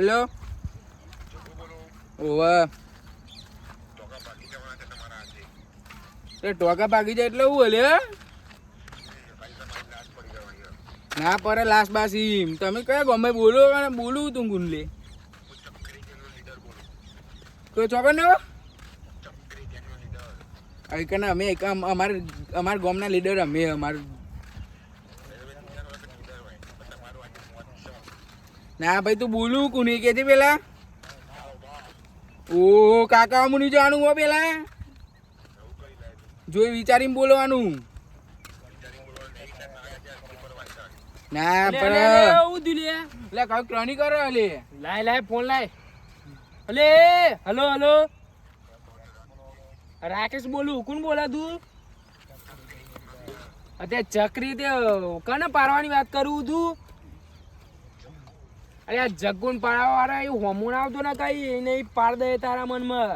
Hello ઓવા. એ ટોકા પાકી જાય એટલે હું બોલે ના પરે લાસ બાસી તમે કયા ગમે બોલો અને બોલું તું ગુંડલે. કોઈ ચોકર ને કે અમે અમાર અમાર ગામના લીડર અમે અમાર ના ભાઈ તું બોલું કુની કે છે પેલા? ઓ કાકા મુની જાણું હો પેલા? જોઈ વિચારીને બોલવાનું. ના પણ લે કાક ક્રોની કરો લે લાય લાય ફોન લાય. અલે હલો હલો. રાકેશ બોલું કોણ બોલા તું? અત્યારે ચકરી તે કને પારવાની વાત કરું તું? અરે આ જગ્ગુન પાડવા વાળા એ હોમું આવતો ને કઈ? એને પાડ દે તારા મનમાં.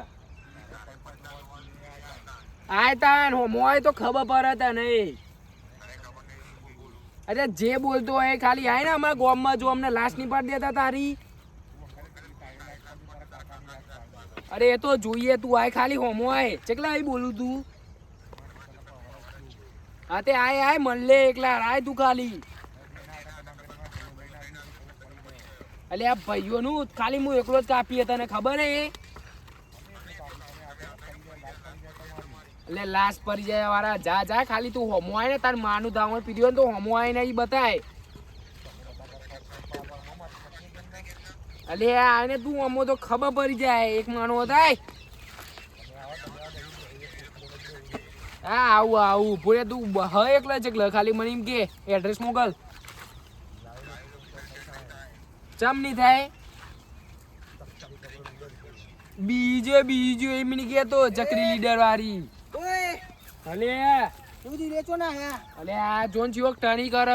આય તાન હોમો આય તો ખબર પડે નહીં અરે જે બોલતો હોય ખાલી આય ને અમારા ગોમમાં જો અમને લાશની પાડ દેતા તારી. અરે એ તો જોઈએ તું, આય ખાલી હોમો આય. ચેકલા આય બોલું તું? હા તે આય આય મળે એકલા, આય તું ખાલી. અલે આ ભાઈઓનું ખાલી હું એકલો જ કાપીએ તને ખબર હે? એટલે લાશ પડી વાળા જા જા, ખાલી તું હોમો ને, તાર માનું ધાવણ પીધું ને તો હોમો ને, ઈ બતાય. અલે આને તું હોમો તો ખબર પડી જાય, એક માનો થાય હા, આવું આવું. ભૂલે તું હ એકલા જ એકલા, ખાલી મને એમ કે એડ્રેસ મોકલ. ચમ નહીં થાય? બીજો બીજો એમ નહીં કેતો ચકરી લીડર વાળી અલે તું રેચો ના હે. અલે આ જોન ચિવક ટણી કર.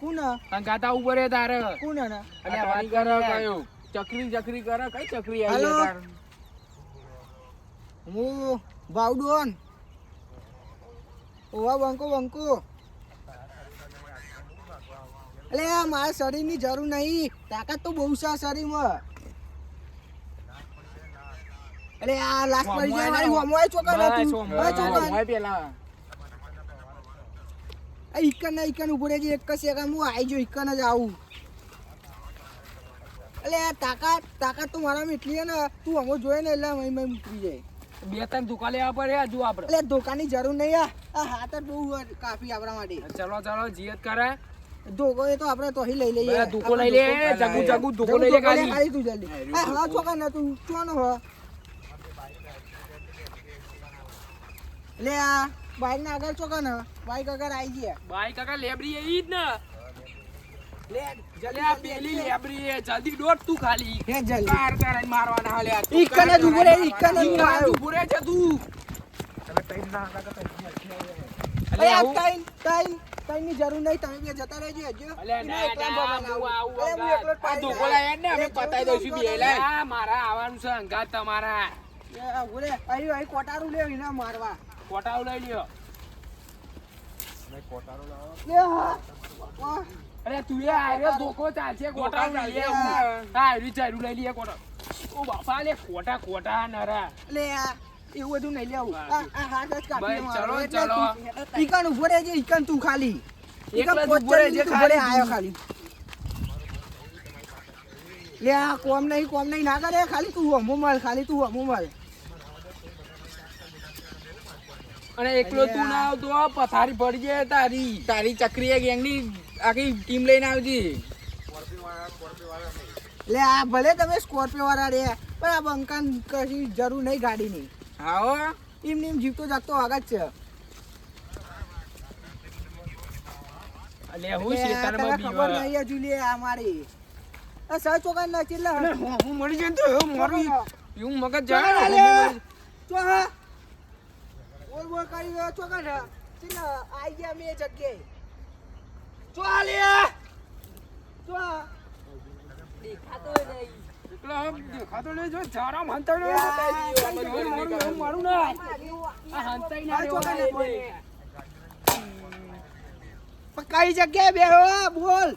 કુન? ગાતા ઉપર હે તારે. કુન ના? અલે વાત કર કયો. ચકરી ચકરી કર. કઈ ચકરી આવી તાર? હું બાવડોન ઓવા બંકો બંકો આ મારા શરીરની જરૂર નહીં. તાકાત તો બહુ છે શરીરમાં. અલે આ લાશ પડી જાય મારી હોમવાય ચોકન હતું. બસ ચોકન પેલા આ ઇકન ના ઇકન ઊભો રહેજે એક સેકન્ડ હું આવી જો ઇકન જ આવું. અલે આ તાકાત તાકાત તો મારામાં એટલી છે ને તું હમો જોયે ને એટલે મય મય ઉતરી જાય. બે ત્રણ દુકાન લેવા પડે હજુ આપણે એટલે ધોકાની જરૂર નહીં આ આ હાથ જ બહુ કાફી આપણા માટે. ચલો ચલો જીયત કરે. ધોકો એ તો આપણે તો અહીં લઈ લઈએ. ધોકો લઈ લે જગુ જગુ ધોકો લઈ લે ખાલી. તું જલ્દી. આ હા છોકા ના તું ચોનો હો. લે આ બાઈક ના આગળ ચોકા ના. બાઈક આગળ આવી ગયા. બાઈક કાકા લેબરી એ ઈ જ ને. લે જલે આ પેલી લેબરી એ. જલ્દી દોડ તું ખાલી. હે જલ્દી. કાર કરાઈને મારવાના હાલે આ તું ઈકન રહે ઈકન જ ઈ ઊભો કાં રહ્યો. તું ભૂરે છે તું અરે આ ટાઈમ ટાઈમ ટાઈમ જરૂર નહીં. તમે બે જતા રહેજો હજુ. અલે ના, એકલા ના, ભગવાન આવું, આવું. આવું, અરે હું એકલો જ અંગાત. આ ધોકો લાયા ને અમે પતાઈ દઈશું બે લાય આ મારા આવવાનું છે અંગાત તમારા. એ આ ઊભો રહે. અહીં અહીં કોટારું લે એને મારવા. કોટાવ લઈ લ્યો. લે હા. વાહ. અરે તું એ આર્યો ધોકો ચાલશે કોટાવ લઈ ચાલશે. હા. લઈ લે કોટાવ ઓ બાપા લે ખોટા ખોટા નરા. લે આ. એવું બધું નહીં લેવું. આ હાથ જ કાપી મારો. ચલો, એટલે ઈકન ઊભો રહેજે ઈકન તું ખાલી. એકલા ઈકન જ ઊભો રહે, ખાલી આયો ખાલી. લે આ કોમ નહીં કોમ નહીં. ના કરે ખાલી તું હમું મળ ખાલી તું હમું મળ અને એકલો તું ના આવતો પથારી પડી જાય તારી. તારી ચક્રી ગેંગની આખી ટીમ લઈને આવજી. લે આ ભલે તમે સ્કોર્પિયો વાળા રે પણ આ બંકાન કશી જરૂર નહીં ગાડીની. આવો એમ એમ જીવતો જાગતો આગળ છે. અલે હું ખબર હજુ લે આ મારી. આ ના હું મરી તો મારું. મગજ જાય ચો હા બોલ કરી આઈ ગયા મેં જગ્યાએ. ચો આ લે. ચો દેખાતો નહીં. કઈ જગ્યાએ બેહો બોલ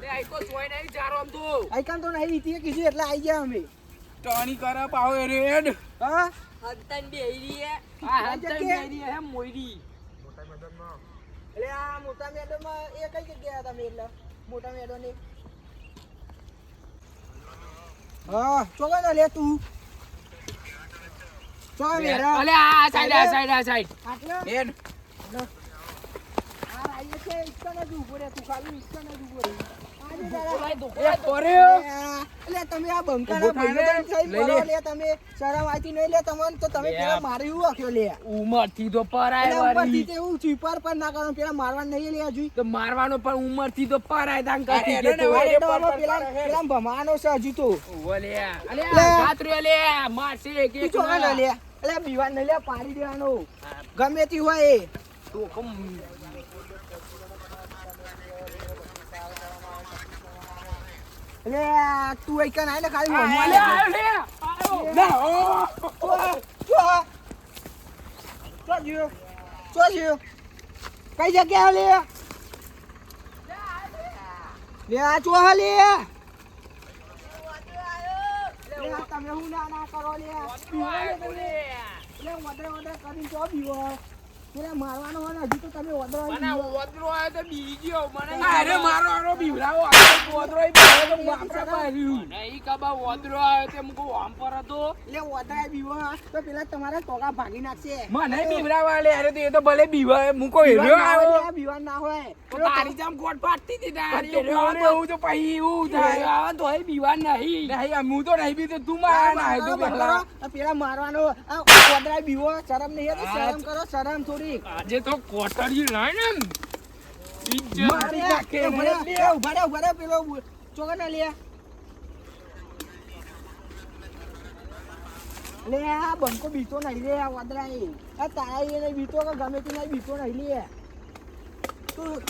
લે તો નહીં ચારો આમ તો આઈકાન તો નહીં રીતિએ કીધું એટલે આઈ ગયા અમે. ટણી કરે પાવ રેડ. હા? હંતન બે હે. આ આ હંતન જગ્યાએ? બે રી હે મોયરી. એટલે આ મોટા મેદાનમાં એ કઈ જગ્યાએ હતા તમે એટલે. મોટા મેદાન હા ચોગા લે તું. ચોગા મેરા. અલે આ સાઈડ આ સાઈડ આ સાઈડ. હેડ આ આઈએ છે ઈચ્છા જ ઊભો રે તું ખાલી ઈચ્છા જ ઊભો રે. આજે તારા બોલાય દો એ કર્યો એટલે તમે આ બંકાના ઊભો થાય ને, ભાઈઓ થઈ પડો લે તમે શરમ આતી નહીં લે તમને તો તમે પેલા મારી એવું આખ્યો લે ઉમર તો પરાય એટલે ઉપરથી વારી એવું ચીપાર પર ના કરો પેલા મારવા નહીં લે હજુ તો મારવાનો પણ ઉમરથી તો પરાય કે પેલા પેલા ભમાનો છે હજુ તો. ઓલે અલે ગાત્રી લે મારશે એક તું એક ચોગા ના લે. એટલે બીવાન લે પાડી દેવાનો. ગમે તે હોય એ. તો આ તું એક ના ને ખાલી આલે. અલે આયો ના ઓ ચો, ચો. ચો. ચો. કઈ જગ્યાએ લે લે આ ચો લે લે તમે હું ના ના કરો લે લે. લે ઓર્ડર ઓર્ડર કરીને ચો બીવો પેલા મારવાનો હોય હજી તો તમે ઓદરો મને ઓદરો આવ્યો તો બીજો મને અરે મારો આરો બીવડાવો આ પોદરો ઈ બીવડાવો તો બાપરા પાડ્યું નહીં કબા ઓદરો આવ્યો તે મુકો આમ પર હતો. લે ઓદરા બીવા તો પેલા તમારા ટોકા ભાગી નાખશે. મને બીવડાવા લે અરે તો એ તો ભલે બીવા મુકો હેર્યો આવ્યો બીવા ના હોય. તો તારી જામ ગોટ પાટતી હતી તારી એવું તો પછી એવું થાય. આવા તો એ બીવા નહીં. નહીં હું તો નહીં બીતો તું મારા ના તો પેલા. પેલા મારવાનો ઓદરા બીવો શરમ નહીં શરમ કરો શરમ થોડી આજે તો કોટડી લાય ને મારી નાખે એ ઊભા રહો, ઊભા રહો, પેલો ચોગા લે. લે આ બંકો બીતો નહીં લે આ વાદળા એ આ તારા બીતો કે ગમે તે નહીં બીતો નહીં લે. તું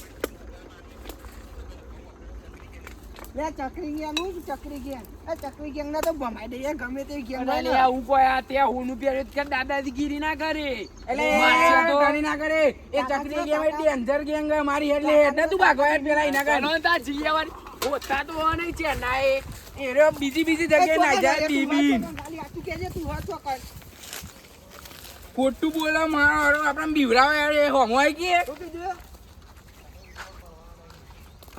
લે ચકરી ગયા નું ચકરી ગયા. આ ચકરી ગેંગ ના તો ભમાઈ દઈએ ગમે તે ગેંગ અરે આવું કોઈ આ તે હોનું પહેર્યું કે દાદાગીરી ના કરે. એટલે મારશે તો. કરી ના કરે. એ ચકરી ગેમ ડેન્જર ગેંગ મારી એટલે એટલે તું ભાગવા યાર પેલા ઈના કર તા જીયાવાળી હોતા તો હો નહીં છે ના એ એરો બીજી બીજી જગ્યાએ ના જાય બીબી તું કેજે તું હા કર. ખોટું બોલા મારો આપણે બીવડાવે યાર એ? હોમવાય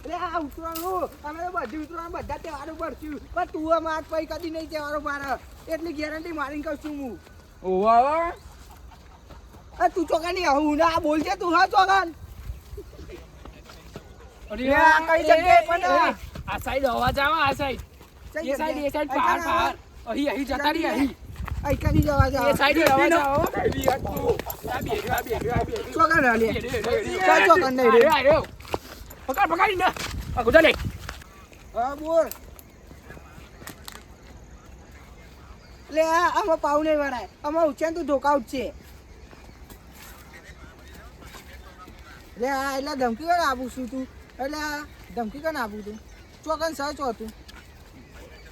એટલે આ ઉતરવાનું અમે તો બધું ઉતરવાનું બધા તહેવારો ભરશું. પણ તું અમાર પછી કદી નહીં તહેવારો મારે એટલી ગેરંટી મારીને કહું છું હું. ઓવા આ તું ચોકન નહીં આવું ના બોલજે તું હા ચોકન અરે આ કઈ જગ્યાએ પણ આ? સાઈડ અવાજ આવે આ સાઈડ એ સાઈડ એ સાઈડ પહાડ પહાડ અહીં અહીં જતા રહી અહીં. કદી જવા જાવ એ સાઈડ અવાજ આવો. ચોકન લે. ચાલ ચોકન નહીં રે. પકડ પકડી ને આ ગુજા લે હા બોલ લે આમાં પાવ નહીં વરાય આમાં ઉછેન તું ધોકા ઉઠશે લે આ એટલે ધમકી કોને આપું છું તું એટલે આ ધમકી કોને આપું તું ચોકન સહ ચો તું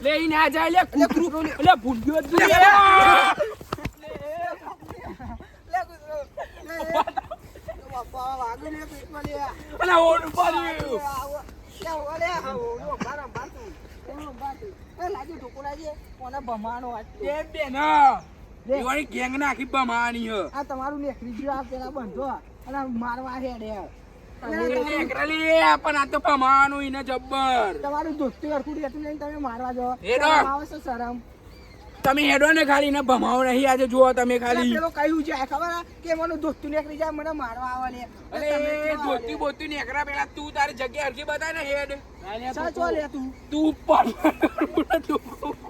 લે ઈ ના જાય લે એટલે કૂતરું કૂતરું લે ભૂંડ્યો જ તું. લે કૂતરો લે લે અલા ઓનું આ તમારું નેકરી ગયું આ પેલા બંધો અને મારવા હેડે પણ આ તો પમાનું જબ્બર તમારું દોસ્તી નહીં તમે મારવા. શરમ આવે છે શરમ તમે હેડો ને ખાલી ને ભમાવો નહીં આજે જુઓ તમે ખાલી. પેલો કહ્યું છે? ખબર? કે મને દોસ્તું નીકળી જાય મને મારવા આવે લે. અરે દોસ્તી બોતી નીકળા પેલા તું તારી જગ્યા હરખી બતાય ને હેડ. સાચો લે તું. તું પણ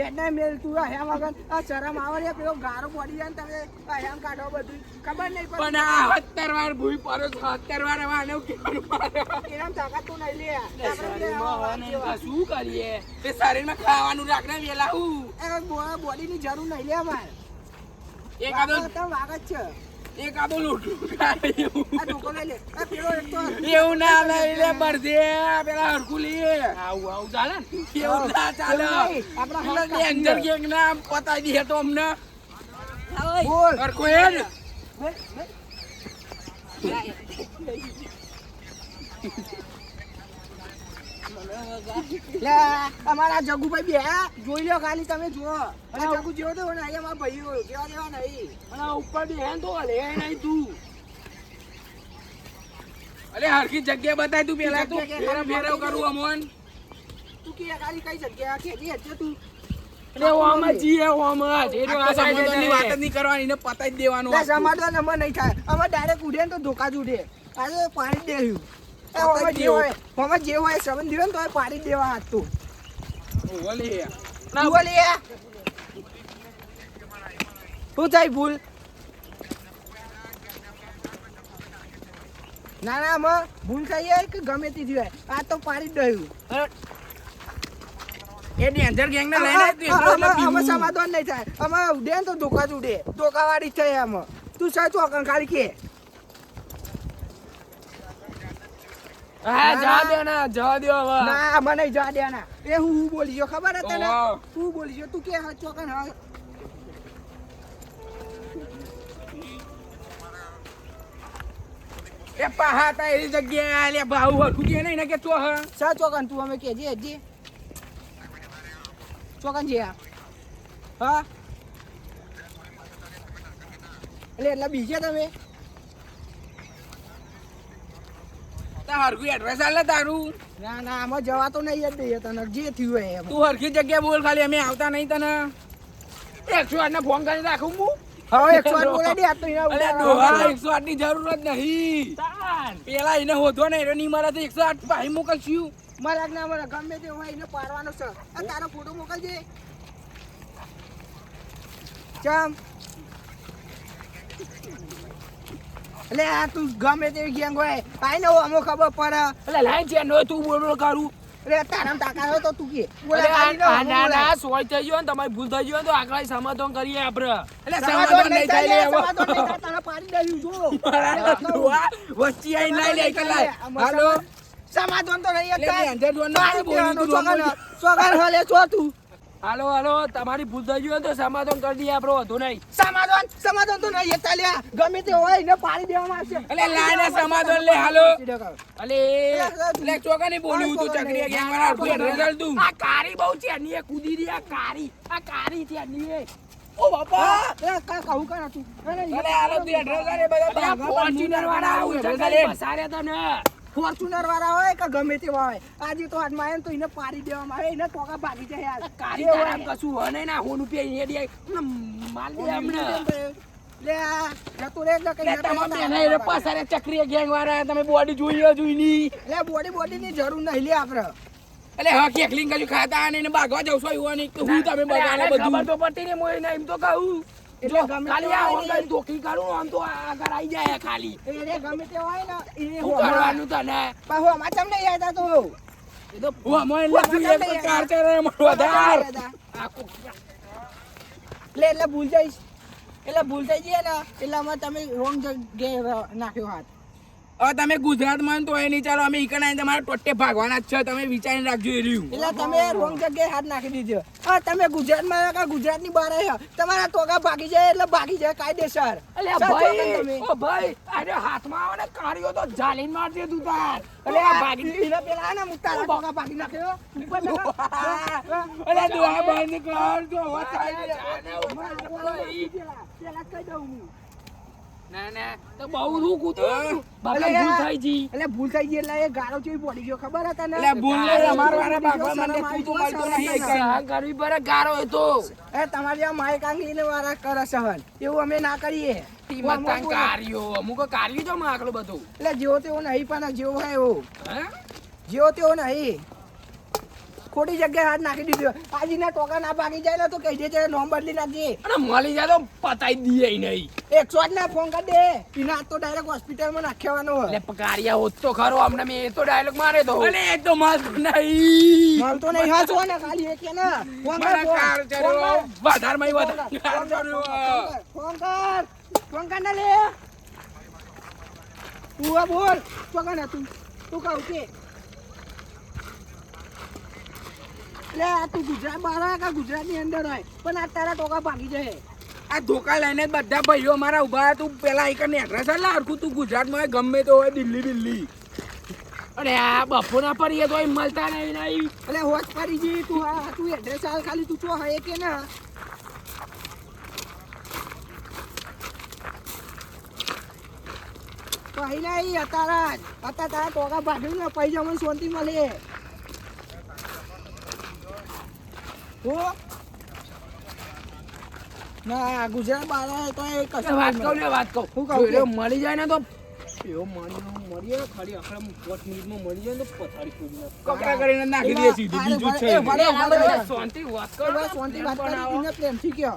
રેડને મેલ તું હેમ વગર આ શરમ આવે ને પેલો ગારો પડી જાય ને તમે હેમ કાઢો બધું. ખબર નહીં પણ આ સત્તર વાર ભૂઈ પડો છો સત્તર વાર હવે આને કેવું મારે એનામ તાકાત તો નહીં લે. શું કરીએ? તે શરીરમાં ખાવાનું રાખને વેલા હું. બોડીની જરૂર નહીં લે અમારે. એકાદો વાગો તો વાગ જ છે. આ એક તો એવું ના લઈ લે બરદે પેલા હરકુલી લઈએ. આવું આવું ચાલે એવું ના ચાલે. આપણા ડેન્જર ગેંગ ના પતાવી દે તો અમને. બોલ. લે અમારા જગુભાઈ બે જોઈ લો ખાલી તમે જુઓ. અને જગુ જેવો તો ને અહીંયા મારા ભાઈઓ જેવા જેવા નહીં. અને ઉપર બી હેન તો લે નહીં તું. અરે હરખી જગ્યા બતાય તું પેલા તું. જગ્યા ફેરા ફેરવ કરું અમોન. તું કે ખાલી કઈ જગ્યા કે જે હજે તું ઓમાં એ આ વાત જ નહીં કરવાની ને પતાઈ જ દેવાનું સમાધાન અમાર નહીં થાય. અમે ડાયરેક્ટ ઉડે ને તો ધોકા જ ઉડે. આજે પતાઈ ઓમાં જે. હોય ઓમાં જે હોય સંબંધ દીધો ને તો પાડી દેવા હાથ તું ઓહો લે. તું બોલી એ. શું થાય ભૂલ? ના ના આમાં ભૂલ થઈ હોય કે ગમે તે થયું આ તો પાડી દયું એ ડેન્જર ગેંગ ને લઈને પીવું. સમાધાન નહીં થાય. અમે ઉડે ને તો ધોકા જ ઉડે. ધોકા વાળી થઈ આમાં. તું સાચું અકણ ખાલી કે. હા જા દે ના જા દે હવે. ના આમાં નહીં જવા દેવાના એ હું હું બોલી ગયો ખબર હતી ને ઓહો. બોલી ગયો તું કે હા ચોકન હા. એ પાહા તા એવી જગ્યાએ લે ભાવ હરખું કે નહીં ને કે તો હા. સા ચોકન તું અમે કેજે હજી ચોકન છે હા. એટલે એટલે બીજે તમે તા હરખું એડ્રેસ આલે તારું. ના ના આમાં જવા તો નહીં જ દઈએ તને જે થયું હોય એમ. તું હરખી જગ્યાએ બોલ ખાલી અમે આવતા નહીં તને. એકસો આઠને ફોન કરી રાખું હું. હવે એકસો આઠ દે તો. એકસો આઠની જરૂર જ નહીં. પેલા એને હોધો ને એનો મળે તો એકસો આઠ ભાઈ મોકલશું. મારા ના મારા ગમે તે હોય એને પાડવાનો છે. આ તારો ફોટો મોકલજે. ચમ. એટલે આ તું ગમે તેવી ગેંગ હોય. આઈ ને અમો ખબર પડે. એટલે લાઈન છે નો તું બોલ કરું. અરે તારામ તાકા હોય તો તું કે. ના ના સોય થઈ ગયો ને તમારી ભૂલ થઈ ગયો તો આગળ સમાધાન કરીએ આપણે. એટલે સમાધાન નહીં થાય લે, સમાધાન નહીં થાય, તારે પાડી દેવું જો. વચ્ચે આઈને લાઈ લે એકલા હાલો? સમાધાન તો નહીં થાય. રોમો. હલે છો તું. હાલો હાલો તમારી ભૂલ થઈ ગયું તો સમાધાન કરી દઈએ આપણે વધુ નહીં. સમાધાન સમાધાન તો નહીં જ ગમે તે હોય ને પાણી દેવામાં આવશે. એટલે લાઈને સમાધાન લે હાલો. અલે એટલે ચોકા નહીં બોલું તું ચકરી ગયા મારા હરખું એડ્રેસ તું આ કારી બહુ છે ની એ કૂદી રહી આ કારી આ કારી છે ની ઓ બાપા. એ કા કહું કા તું અરે અલે હાલો તું આલે બધા ફોર્ચ્યુનર વાળા આવું એડ્રેસ છે આલે. ફોર્ચ્યુનર વાળા હોય કે ગમે તે હોય. આજે તો હાથમાં આવે તો એને પાડી દેવામાં આવે એને ટોકા ભાગી જાય યાર. કારી હોય. કશું હોય નહીં ના હોન રૂપિયા એ દે માલ દે અમને લે જતું રે એટલે કઈ તમામ બેના એ પસારે ચક્રીય ગેંગ વાળા તમે બોડી જોઈ લો જોઈ ની લે બોડી બોડી ની જરૂર નહીં લે આપણે. એટલે હા કેકલિંગ કર્યું ખાતા અને એને ભાગવા જાવ છો એવું નહીં. હું તમે બગાડે બધું. ખબર તો પડતી નહીં મોય ના એમ તો કહું. એટલે જો, ગમે ખાલી તે આ હોય હોન ને. કરી ધોકી કરું આમ તો આગળ આવી જાય ખાલી. એ ગમે તે હોય ને એ હું કરવાનું તને? પણ હું આમાં ચમ નહીં આવતા તો? એ તો હું અમો એટલે તું એક કાર ચરે વધાર. આખું એટલે એટલે ભૂલ જઈશ એટલે ભૂલ થઈ જઈએ ને એટલે અમે તમે રોંગ જગ્યાએ નાખ્યો હાથ. હવે તમે ગુજરાતમાં તો એ નહીં ચાલો અમે ઈકન આવીને તમારા ટોટે ભાગવાના જ છે તમે વિચારીને રાખજો એ રહ્યું એટલે તમે રોંગ જગ્યાએ હાથ નાખી દીધો હા તમે ગુજરાતમાં આવ્યા કે ગુજરાતની બહાર આવ્યા તમારા ટોકા ભાગી જાય એટલે ભાગી જાય કાયદેસર અલ્યા ભાઈ? ઓ ભાઈ અરે હાથમાં આવે ને કાઢ્યો તો જાલીન માર દે તું તાર એટલે આ ભાગી એને પેલા ને મુતા તારા ભાગી નાખ્યો. અરે દોહા બંધ કર જો છે. પેલા પેલા કહી દઉં હું ના ના. તો બહુ રૂક ઉતું બાપા ભૂલ આ- થઈ જી. એટલે ભૂલ થઈ ગઈ એટલે એ ગાળો ચેવી પડી ગયો? ખબર હતા ને? એટલે ભૂલ નહીં અમારો વાળા ભાગવા માંડે તું મળતો નહીં સહન કરવી પડે ગારો એ તો એ તમારે આ કાંગી ને કરે સહન. એવું અમે ના કરીએ. મતાન કાર્યો. અમુક કાર્યો તો માં આકલો બધું. એટલે જેવો તેવો નહીં પણ જેવો હે એવો. જેવો તેવો નહીં. ખોટી જગ્યાએ હાથ નાખી દીધો. આજના ટોકા ના ભાગી જાય ને તો કહી દે છે નોમ બદલી નાખજે. અને મળી જાય તો પતાઈ દઈએ નહીં. એકસો જ ના ફોન કરી દે. એના તો ડાયરેક્ટ હોસ્પિટલમાં નાખ્યાવાનો હોય. એટલે પકારિયા હોત તો ખરો અમને મેં એ તો ડાયલોગ મારે તો. અલે એ તો માલ નહીં. મળતો નહીં હા છો ને ખાલી એક ને ફોન કર વધારમાં વધારે. ફોન કર, ફોન કર. ના લે. તું આ બોલ પકડ તું. તું કહું કે લે આ તું ગુજરાત બહાર કે ગુજરાતની અંદર હોય પણ આ તારા ટોકા ભાગી જાય. આ ધોકા લઈને બધા ભાઈઓ મારા ઊભા તું પેલા એક એડ્રેસ એટલે હરખું તું ગુજરાતમાં ગમે તો હોય દિલ્હી દિલ્હી. અરે આ બપોરના પડીએ તો મળતા નહીં નહીં. એટલે હોશ પડી જઈ તું. આ તું એડ્રેસ હાલ ખાલી તું ચો હે કે ના? અહીં નહીં અત્યારે જ અત્યારે તારા ટોકા ભાગ્યું ને પૈસા મને શાંતિ મળે હો ના ગુજરાત બહાર તો એ કશું વાત કહું ને વાત કહું. શું કહું મળી જાય ને તો એવો મળી મળી ખાલી આખા પાંચ મિનિટમાં મળી જાય ને તો પથારી ફૂટી કપડા કરીને નાખી દે સીધી બીજું છે. શાંતિ વાત કરો. શાંતિ વાત કરો પ્રેમથી કયો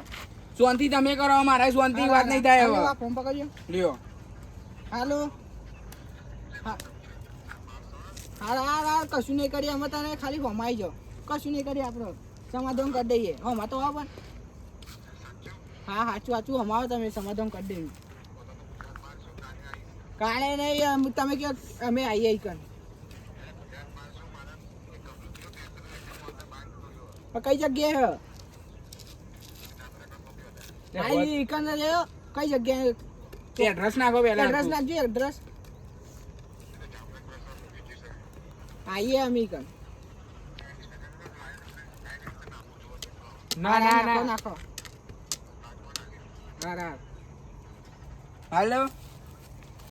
શાંતિ તમે કરો મારે શાંતિ વાત નહીં થાય હવે. ફોન પકડજો. લ્યો. હાલો. હા. હા હાલ કશું નહીં કરીએ અમે તને ખાલી ભમાઈ જાઓ. કશું નહીં કરીએ આપણે. સમાધાન કરી દઈએ. હમા તો આવો હા સાચું સાચું હમાવો તમે સમાધાન કરી દઈએ કાલે નહીં તમે કહો અમે આવીએ કન કઈ જગ્યાએ આઈ કન રહ્યો? કઈ જગ્યાએ? એડ્રેસ નાખો પહેલા એડ્રેસ નાખજો એડ્રેસ આઈએ અમે કન ના ના ના. નાખો. હા હા હાલો.